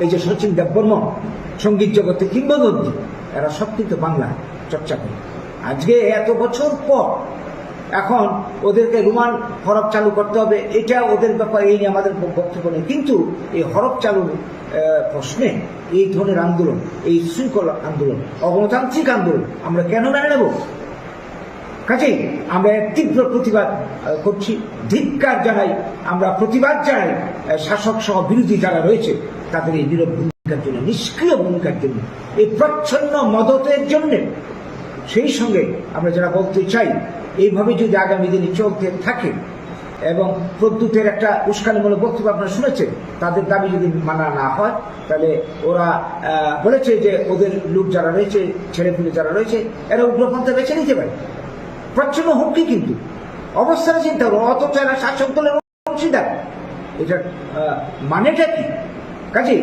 এই যে সচিন দেববর্মন সংগীত জগতে কিংবদন্তি এরা সব কিন্তু বাংলা চর্চা করে। আজকে এত বছর পর এখন ওদেরকে রুমান হরফ চালু করতে হবে এটা ওদের ব্যাপারে এই নিয়ে আমাদের বক্তব্য নেই। কিন্তু এই হরফ চালু আহ, প্রশ্নে এই ধরনের আন্দোলন এই শৃঙ্খল আন্দোলন অগণতান্ত্রিক আন্দোলন আমরা কেন মেনে নেব? কাজেই আমরা এর তীব্র প্রতিবাদ করছি। ধিক্কার জানাই আমরা প্রতিবাদ জানাই শাসক সহ বিরোধী যারা রয়েছে, তাদের এই নীরব ভূমিকার জন্য, নিষ্ক্রিয় ভূমিকার জন্য, এই প্রচ্ছন্ন মদতের জন্য। সেই সঙ্গে আমরা যারা বলতে চাই, এইভাবে যদি আগামী দিনে চলতে থাকে এবং প্রদ্যুতের একটা উস্কানিমূলক বক্তব্য আপনারা শুনেছেন, তাদের দাবি যদি মানা না হয়, তাহলে ওরা বলেছে যে ওদের লোক যারা রয়েছে, ছেলেপুলে যারা রয়েছে, এরা উগ্রপন্থা বেছে নিতে পারে। প্রচ্ছন্ন হুমকি কিন্তু। অবস্থাটা চিন্তা করো অথচ এরা শাসক দলের অংশীদার। এটার মানেটা কি? কাজে,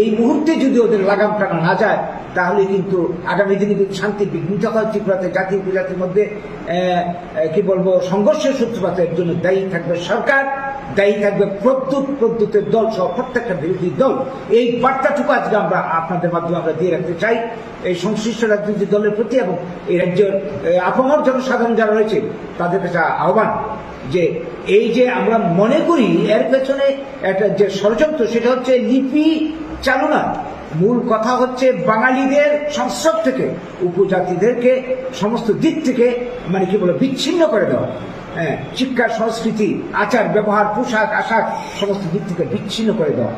এই মুহূর্তে যদি ওদের লাগাম টানা না যায়, তাহলে কিন্তু আগামী দিনে কিন্তু শান্তি, বিঘ্নিত হয় ত্রিপুরাতে জাতি উপজাতির মধ্যে কি বলব, সংঘর্ষের সূত্রপাতের জন্য দায়ী থাকবে সরকার। দায়ী থাকবে প্রদ্যুৎ প্রদ্যুতের দল সহ প্রত্যেকটা বিরোধী দল। এই বার্তাটুকু আজকে আমরা আপনাদের মাধ্যমে আমরা দিয়ে রাখতে চাই। এই সংশ্লিষ্ট রাজনৈতিক দলের প্রতি এবং এই রাজ্যের আপামর জনসাধারণ যারা রয়েছে, তাদের কাছে আহ্বান যে এই যে আমরা মনে করি এর পেছনে একটা যে ষড়যন্ত্র, সেটা হচ্ছে লিপি চালনা। মূল কথা হচ্ছে বাঙালিদের সংস্রব থেকে, উপজাতিদেরকে, সমস্ত দিক থেকে মানে কি বলে, বিচ্ছিন্ন করে দেওয়া। হ্যাঁ শিক্ষা, সংস্কৃতি, আচার, ব্যবহার, পোশাক, আশাক, সমস্ত দিক থেকে বিচ্ছিন্ন করে দেওয়া।